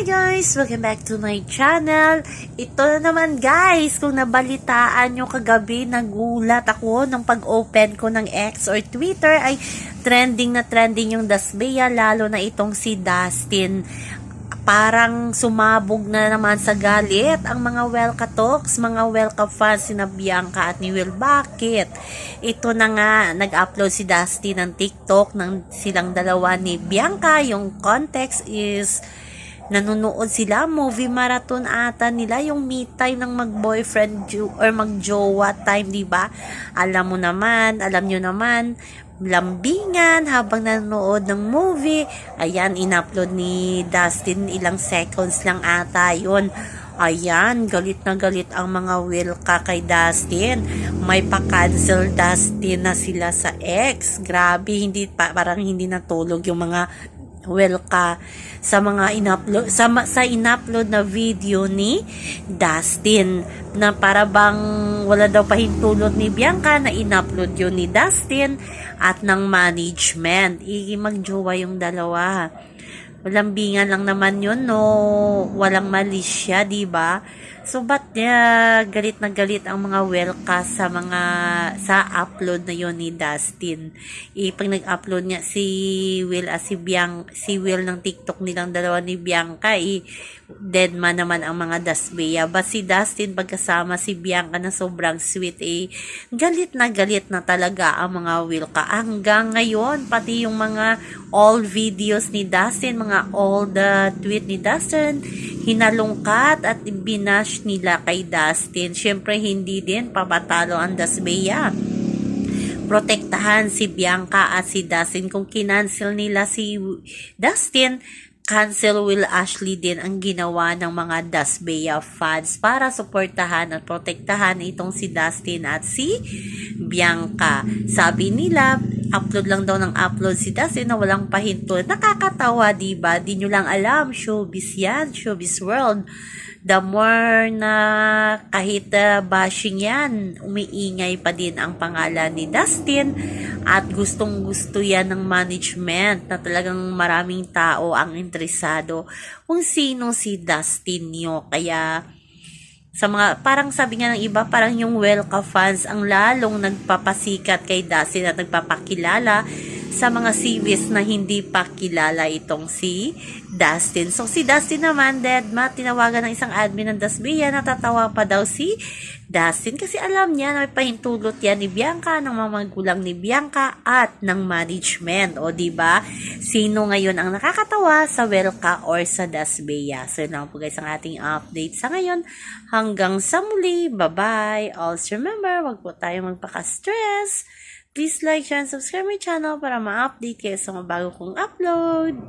Guys! Welcome back to my channel. Ito na naman guys, kung nabalitaan nyo kagabi, nagulat ako nung pag-open ko ng X or Twitter ay trending na trending yung Dasbea, lalo na itong si Dustin. Parang sumabog na naman sa galit ang mga Welka Talks, mga Welka fans ni Bianca at ni Will. Bakit? Ito na nga, nag-upload si Dustin ng TikTok ng silang dalawa ni Bianca. Yung context is nanonood sila, movie marathon ata nila, yung me time ng mag-boyfriend or mag-jowa time, di ba? Alam mo naman, alam nyo naman, lambingan habang nanonood ng movie. Ayan, in-upload ni Dustin ilang seconds lang ata yun. Ayan, galit na galit ang mga Wilka kay Dustin. May pa-cancel Dustin na sila sa ex. Grabe, hindi pa, parang hindi natulog yung mga Wilka sa mga in-upload sa, sa in-upload na video ni Dustin na para bang wala daw pahintulot ni Bianca na in-upload yun ni Dustin at ng management. I magjowa yung dalawa. Lambingan lang naman yun, no? Walang mali siya, di ba? So, ba't niya galit na galit ang mga welka sa mga, sa upload na yon ni Dustin? Pag nag-upload niya si Will, ah, si Biang, si Will ng TikTok nilang dalawa ni Bianca, i, dead man naman ang mga Dasbea. But si Dustin, pagkasama si Bianca na sobrang sweet, eh, galit na galit na talaga ang mga Wilka. Hanggang ngayon, pati yung mga all videos ni Dustin, mga all the tweet ni Dustin, hinalungkat at binash nila kay Dustin. Siyempre, hindi din papatalo ang Dasbea protektahan si Bianca at si Dustin. Kung kinancel nila si Dustin, cancel Will Ashley din ang ginawa ng mga Dasbea fans para suportahan at protektahan itong si Dustin at si Bianca. Sabi nila, upload lang daw ng upload si Dustin na walang pahinto. Nakakatawa, di ba? Di nyo lang alam, showbiz yan, showbiz world. The more na kahit uh, bashing yan, umiingay pa din ang pangalan ni Dustin at gustong gusto yan ng management na talagang maraming tao ang interesado kung sino si Dustin nyo. Kaya sa mga parang sabi nga ng iba parang yung Welka fans ang lalong nagpapasikat kay Dustin at nagpapakilala sa mga CVs na hindi pa kilala itong si Dustin. So si Dustin naman, Deadma, tinawagan ng isang admin ng Dasbia, natatawa pa daw si Dustin kasi alam niya na may pahintulot yan ni Bianca, ng mga magulang ni Bianca at ng management. O di ba Sino ngayon ang nakakatawa sa Welka or sa Dasbia? So yun lang po guys ang ating update sa ngayon. Hanggang sa muli. Bye-bye. Also remember, wag po tayo magpaka-stress. Please like, and subscribe my channel para ma-update kayo sa mga bago kong upload.